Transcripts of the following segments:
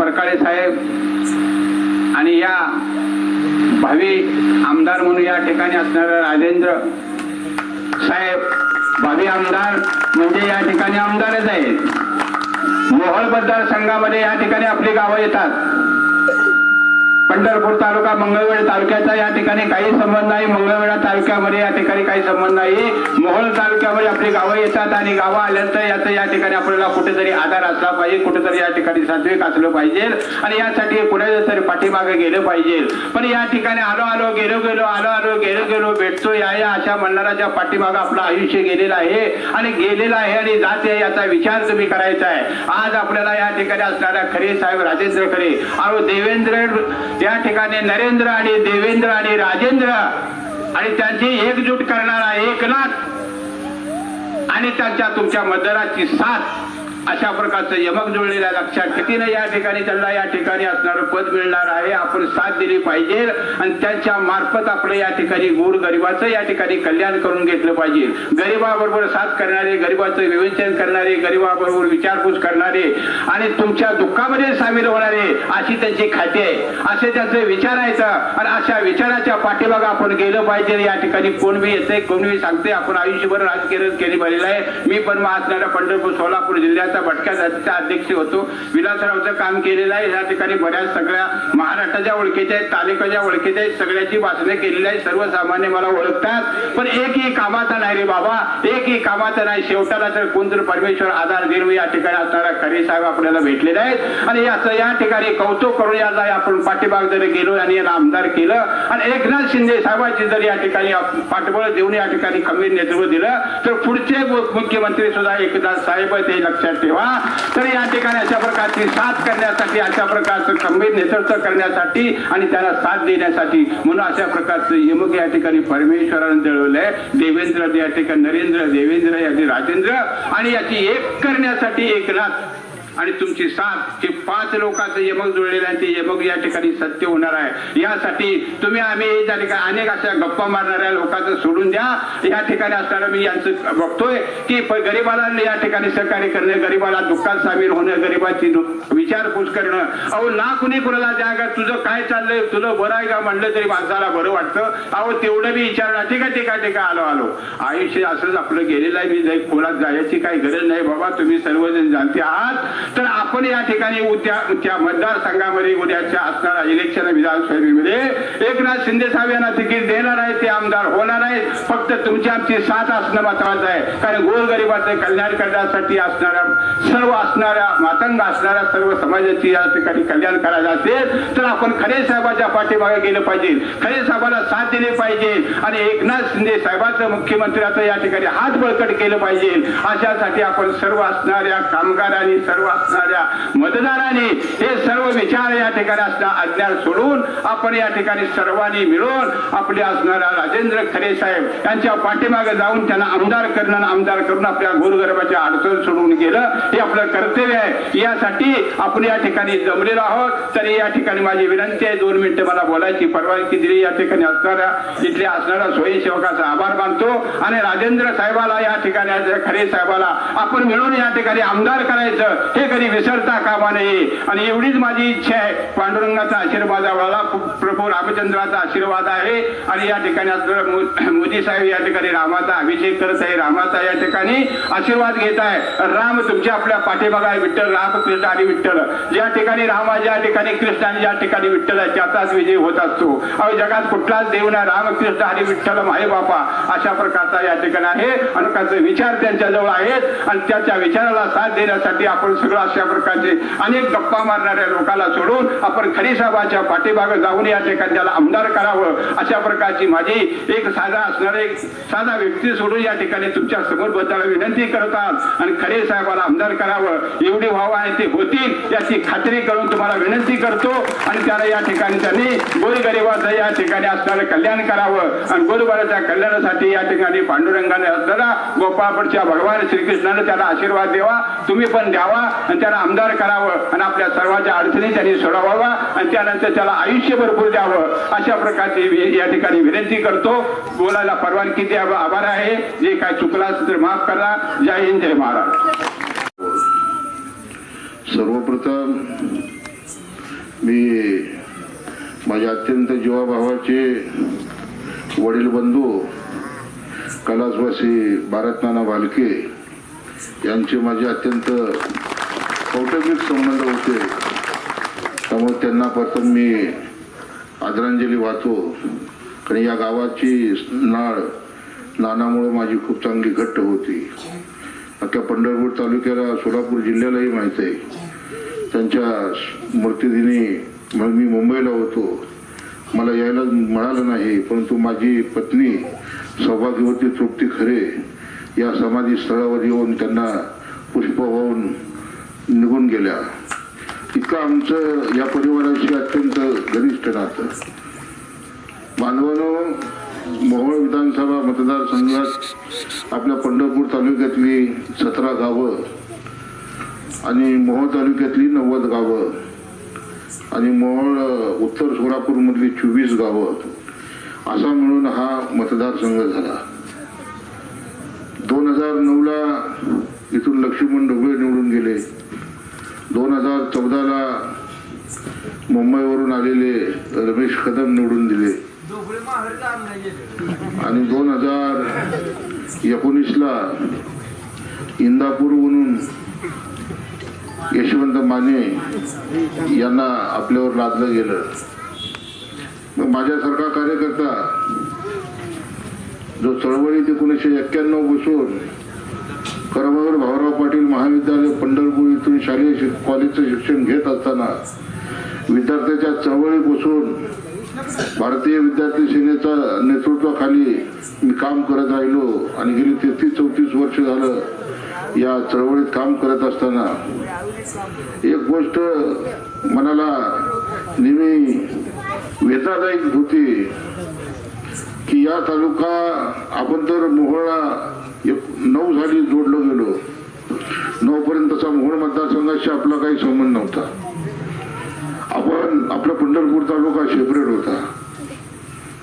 परकाळे साहेब आणि या भावी आमदार म्हणून या ठिकाणी असणाऱ्या राजेंद्र साहेब भावी आमदार म्हणजे या ठिकाणी आमदारच आहेत. मोहोळ मतदारसंघामध्ये या ठिकाणी आपली गावं येतात. पंढरपूर तालुका मंगळवेढ तालुक्याचा या ठिकाणी काही संबंध नाही. मंगळवेढा तालुक्यामध्ये या ठिकाणी काही संबंध नाही. मोहोळ तालुक्यामध्ये आपली गावं येतात आणि गावं आल्यानंतर याचा या ठिकाणी आपल्याला कुठेतरी आधार असला पाहिजे. कुठेतरी या ठिकाणी सात्विक असलं पाहिजे. आणि यासाठी पुढे तरी पाठीमागे गेलं पाहिजे. पण या ठिकाणी आलो आलो गेलो गेलो आलो आलो गेलो गेलो भेटतो या या अशा म्हणणाऱ्याच्या पाठीमागे आपलं आयुष्य गेलेलं आहे. आणि गेलेलं आहे आणि जाते याचा विचार तुम्ही करायचा आहे. आज आपल्याला या ठिकाणी असणाऱ्या खरे साहेब राजेंद्र खरे. आरो देवेंद्र त्या ठिकाणी नरेंद्र आणि देवेंद्र आणि राजेंद्र आणि त्यांची एकजूट करणारा एकनाथ आणि त्यांच्या तुमच्या मतदाराची साथ. अशा प्रकारचं यमक जुळलेल्या लक्षात कितीनं या ठिकाणी त्यांना या ठिकाणी असणारं पद मिळणार आहे आपण साथ दिली पाहिजे आणि त्यांच्या मार्फत आपलं या ठिकाणी गोर गरिबाचं या ठिकाणी कल्याण करून घेतलं पाहिजे. गरिबाबरोबर साथ करणारे गरिबाचं विवेचन करणारे गरिबाबरोबर विचारपूस करणारे आणि तुमच्या दुःखामध्ये सामील होणारे अशी त्यांची खाते आहे. असे त्यांचे विचार आहेत आणि अशा विचाराच्या पाठीमागं आपण गेलं पाहिजे. या ठिकाणी कोण बी येते कोण बी सांगते आपण आयुष्यभर राजकीय केली पाहिजे आहे. मी पण मग असणाऱ्या पंढरपूर सोलापूर जिल्ह्याचा भटक्या जातीचा अध्यक्ष होतो. विलासरावचं काम केलेलं आहे. या ठिकाणी बऱ्याच सगळ्या महाराष्ट्राच्या ओळखीच्या आहेत तालुक्याच्या ओळखीच्या आहेत सगळ्याची भाषणे केलेली आहे सर्वसामान्य मला ओळखतात. पण एकही कामाचा नाही रे बाबा. एकही कामाचा नाही. शेवटाला तर कोणतरी परमेश्वर आधार देऊन या ठिकाणी असणारा खरे साहेब आपल्याला भेटलेले आहेत. आणि याचं या ठिकाणी कौतुक करून याचा आपण पाठीमाग जर गेलो आणि याला आमदार केलं. आणि एकनाथ शिंदे साहेबांची जर या ठिकाणी पाठबळ देऊन या ठिकाणी खंबीर नेतृत्व दिलं तर पुढचे मुख्यमंत्री सुद्धा एकनाथ साहेब ते लक्षात लक्षात ठेवा. तर या ठिकाणी अशा प्रकारची साथ करण्यासाठी अशा प्रकारचं गंभीर नेतृत्व करण्यासाठी आणि त्याला साथ देण्यासाठी म्हणून अशा प्रकारचं यमक या ठिकाणी परमेश्वरानं दळवलंय देवेंद्र या ठिकाणी नरेंद्र देवेंद्र याची राजेंद्र आणि याची एक करण्यासाठी एकनाथ आणि तुमची साथ हे पाच लोकांचं यमक जुळलेलं आहे ते यमक या ठिकाणी सत्य होणार आहे. यासाठी तुम्ही आम्ही त्या ठिकाणी अनेक अशा गप्पा मारणाऱ्या लोकांचं सोडून द्या. या ठिकाणी असताना मी यांचं बघतोय की गरीबाला गरिबाला या ठिकाणी सहकार्य करणे गरीबाला दुःखात सामील होणं गरिबाची विचारपूस करणं. अहो ना कुणी कुणाला द्या का तुझं काय चाललंय? तुझं बरं आहे का? म्हणलं तरी माणसाला बरं वाटतं. अहो तेवढं मी विचारणार ठीक आहे ठीक आहे ठीक आहे. आलो आलो. आयुष्य असंच आपलं गेलेलं आहे. मी कोणात जायची काही गरज नाही बाबा तुम्ही सर्वजण जाणते आहात. तर आपण या ठिकाणी उद्या त्या मतदारसंघामध्ये उद्याच्या असणाऱ्या इलेक्शन विधानसभेमध्ये एकनाथ शिंदे साहेब यांना तिकीट देणार आहे ते आमदार होणार आहेत. फक्त तुमची आमची साथ असणं महत्वाचं आहे. कारण गोरगरिबाचं कल्याण करण्यासाठी असणाऱ्या सर्व असणाऱ्या मातंग असणाऱ्या सर्व समाजाची या ठिकाणी कल्याण करायचं असेल तर आपण खरे साहेबाच्या पाठीमागे गेलं पाहिजे. खरे साहेबाला साथ दिली पाहिजे. आणि एकनाथ शिंदे साहेबाचं मुख्यमंत्र्याचं या ठिकाणी हात बळकट केलं पाहिजे. अशासाठी आपण सर्व असणाऱ्या कामगारांनी सर्व असणाऱ्या मतदारांनी हे सर्व विचार या ठिकाणी असणार अज्ञान सोडून आपण या ठिकाणी सर्वांनी मिळून आपले असणाऱ्या राजेंद्र खरे साहेब यांच्या पाठीमागे जाऊन त्यांना आमदार करणं आमदार करून आपल्या गोरगरबाच्या अडचण सोडून गेलं. हे आपलं कर्तव्य आहे. यासाठी आपण या ठिकाणी जमलेलो आहोत. तरी या ठिकाणी माझी विनंती आहे दोन मिनिटं मला बोलायची परवानगी दिली. या ठिकाणी असणाऱ्या इथले असणाऱ्या स्वयंसेवकाचा आभार मानतो. आणि राजेंद्र साहेबाला या ठिकाणी खरे साहेबाला आपण मिळून या ठिकाणी आमदार करायचं हे कधी विसरता कामा नये. आणि एवढीच माझी इच्छा आहे. पांडुरंगाचा आशीर्वादावाला प्रभू रामचंद्राचा आशीर्वाद आहे. आणि या ठिकाणी मोदी साहेब या ठिकाणी रामाचा अभिषेक करत आहे. रामाचा या ठिकाणी आशीर्वाद घेत आहे. राम तुमच्या आपल्या पाठीमागा आहे विठ्ठल. रामकृष्ण आणि विठ्ठल. ज्या ठिकाणी रामा ज्या ठिकाणी कृष्ण आणि ज्या ठिकाणी विठ्ठल आहे त्याचाच विजय होत असतो. अहो जगात कुठलाच देव नाही. रामकृष्ण आणि विठ्ठल माहे बापा. अशा प्रकारचा या ठिकाणी आहे. आणि त्याचे विचार त्यांच्याजवळ आहेत. आणि त्याच्या विचाराला साथ देण्यासाठी आपण सगळं अशा प्रकारचे अनेक गप्पा मारणाऱ्या लोकांना सोडून आपण खरी साहेबाच्या पाठीमागे जाऊन या ठिकाणी त्याला आमदार करावं अशा प्रकारची माझी एक साधा असणारे एक साधा व्यक्ती सोडून या ठिकाणी तुमच्यासमोरबद्दल विनंती करतात आणि खरे साहेबाला आमदार करावं. एवढी व्हावं आहे ते होतील याची खात्री करून तुम्हाला विनंती करतो. आणि त्याला या ठिकाणी त्यांनी गोरगरिबाचं या ठिकाणी असणारं कल्याण करावं. आणि गोरगरिबाच्या कल्याणासाठी या ठिकाणी पांडुरंगाने असणारा गोपाळपूरच्या भगवान श्रीकृष्णाने त्याला आशीर्वाद द्यावा. तुम्ही पण द्यावा. आणि त्याला आमदार करावं आणि आपल्या सर्वांच्या अडचणी त्यांनी सोडवावा आणि त्यानंतर त्याला आयुष्य भरपूर द्यावं. अशा प्रकारची या ठिकाणी विनंती करतो. बोलायला परवानगी द्यावं. आभार आहे. जे काय चुकला असेल तर माफ करा. जय हिंद जय महाराज सर्वप्रथम मी माझ्या अत्यंत जीवाभावाचे वडील बंधू कलासवासी भारतनाना भालके यांचे माझे अत्यंत कौटुंबिक संबंध होते त्यामुळे त्यांना प्रथम मी आदरांजली वाहतो कारण या गावाची नाळ नानामुळे माझी खूप चांगली घट्ट होती. अख्ख्या पंढरपूर तालुक्याला सोलापूर जिल्ह्यालाही माहीत आहे. त्यांच्या स्मृतिदिनी म्हणून मी मुंबईला होतो. मला यायला मिळालं नाही परंतु माझी पत्नी सौभाग्यवती तृप्ती खरे या समाधी स्थळावर येऊन त्यांना पुष्प वाहून निघून गेल्या. इतकं आमचं या परिवाराशी अत्यंत घनिष्ठ नातं मानवानो मोहोळ विधानसभा मतदारसंघात आपल्या पंढरपूर तालुक्यातली सतरा गावं आणि मोहोळ तालुक्यातली नव्वद गावं आणि मोहोळ उत्तर सोलापूरमधली चोवीस गावं. असा मिळून हा मतदारसंघ झाला. दोन हजार नऊला इथून लक्ष्मण ढोबळे निवडून गेले. दोन हजार चौदाला मुंबईवरून आलेले रमेश कदम निवडून दिले. आणि दोन हजार एकोणीसला इंदापूरवरून यशवंत माने यांना आपल्यावर लादलं गेलं. मग माझ्यासारखा कार्यकर्ता जो चळवळीत एकोणीसशे एक्क्याण्णव बसून करमगर महाविद्यालय पंढरपूर इथून शालेय कॉलेजचं शिक्षण घेत असताना विद्यार्थ्याच्या चळवळीपासून भारतीय विद्यार्थी सेनेच्या नेतृत्वाखाली मी काम करत राहिलो आणि गेली तेहतीस चौतीस वर्ष झालं या चळवळीत काम करत असताना. एक गोष्ट मनाला नेहमी वेदनादायक होती की या तालुका आपण तर मोहळा एक नऊ झाली जोडलो गेलो. नऊपर्यंतचा मोहोळ मतदारसंघाशी आपला काही संबंध नव्हता. आपण आपला पंढरपूर तालुका सेपरेट होता.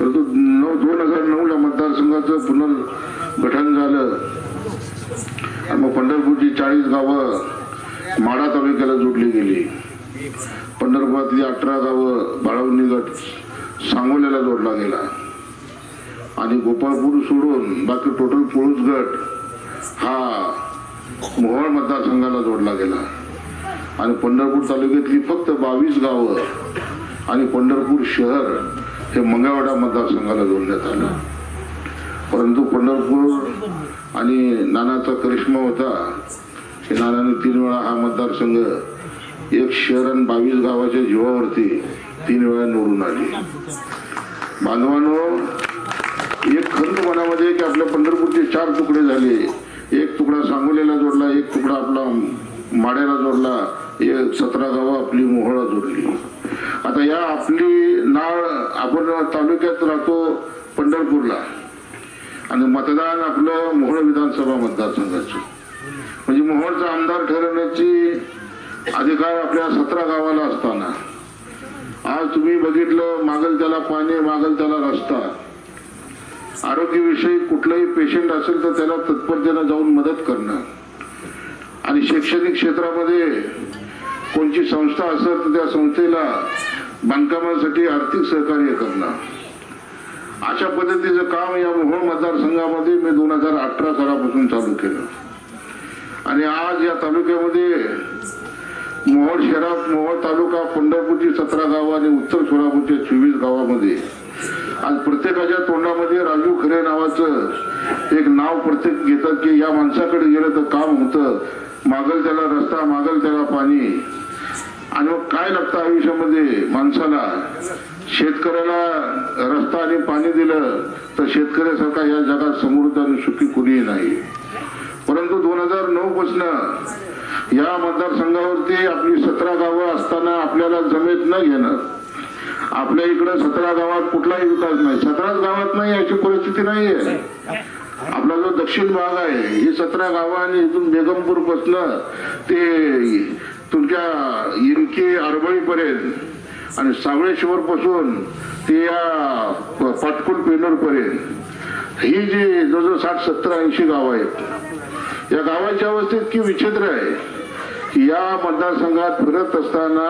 परंतु नऊ दोन हजार नऊला मतदारसंघाचं पुनर्गठन झालं. आणि मग पंढरपूरची चाळीस गावं माढा तालुक्याला जोडली गेली. पंढरपुरातली अठरा गावं बाळवणी गट सांगोल्याला जोडला गेला. आणि गोपाळपूर सोडून बाकी टोटल पोळूस गट हा मोहोळ मतदारसंघाला जोडला गेला. आणि पंढरपूर तालुक्यातली फक्त बावीस गावं आणि पंढरपूर शहर हे मंगळवाडा मतदारसंघाला जोडण्यात आलं. परंतु पंढरपूर आणि नानाचा करिश्मा होता. की नानाने तीन वेळा हा मतदारसंघ एक शहर आणि बावीस गावाच्या जीवावरती तीन वेळा निवडून आली. बांधवानो एक खंत मनामध्ये की आपल्या पंढरपूरचे चार तुकडे झाले. एक तुकडा सांगोलीला जोडला एक तुकडा आपला माड्याला जोडला एक सतरा गावं आपली मोहळा जोडली. आता या आपली नाळ आपण तालुक्यात राहतो पंढरपूरला. आणि मतदान आपलं मोहोळ विधानसभा मतदारसंघाचं. म्हणजे मोहोळचा आमदार ठरवण्याची अधिकार आपल्या सतरा गावाला असताना. आज तुम्ही बघितलं मागल त्याला पाणी मागल त्याला रस्ता. आरोग्यविषयी कुठलंही पेशंट असेल तर त्याला तत्परतेनं जाऊन मदत करणं. आणि शैक्षणिक क्षेत्रामध्ये कोणची संस्था असेल तर त्या संस्थेला बांधकामासाठी आर्थिक सहकार्य करणं. अशा पद्धतीचं काम या मोहोळ मतदारसंघामध्ये मी दोन हजार अठरा सालापासून चालू केलं. आणि आज या तालुक्यामध्ये मोहोळ शहरात मोहोळ तालुका पंढरपूरची सतरा गावं आणि उत्तर सोलापूरच्या चोवीस गावामध्ये आज प्रत्येकाच्या तोंडामध्ये राजू खरे नावाचं एक नाव प्रत्येक घेतात की या माणसाकडे गेलं तर काम होतं. मागल त्याला रस्ता मागल त्याला पाणी. आणि मग काय लागतं आयुष्यामध्ये माणसाला? शेतकऱ्याला रस्ता आणि पाणी दिलं तर शेतकऱ्यासारखा या जगात समृद्ध आणि सुखी कुणीही नाही. परंतु दोन हजार नऊ पासन या मतदारसंघावरती आपली सतरा गावं असताना आपल्याला जमेत न घेणं आपल्या इकडे सतरा गावात कुठलाही विकास नाही. सतराच गावात नाही अशी परिस्थिती नाहीये. आपला जो दक्षिण भाग आहे ही सतरा गावं आणि इथून बेगमपूर पासन ते तुमच्या इनकी अरबळी पर्यंत आणि सावळेश्वर पासून ते या पाटकुल पेनूर पर्यंत ही जी जवळजवळ साठ सत्तर ऐंशी गावं आहेत या गावाची अवस्था इतकी विचित्र आहे की या मतदारसंघात फिरत असताना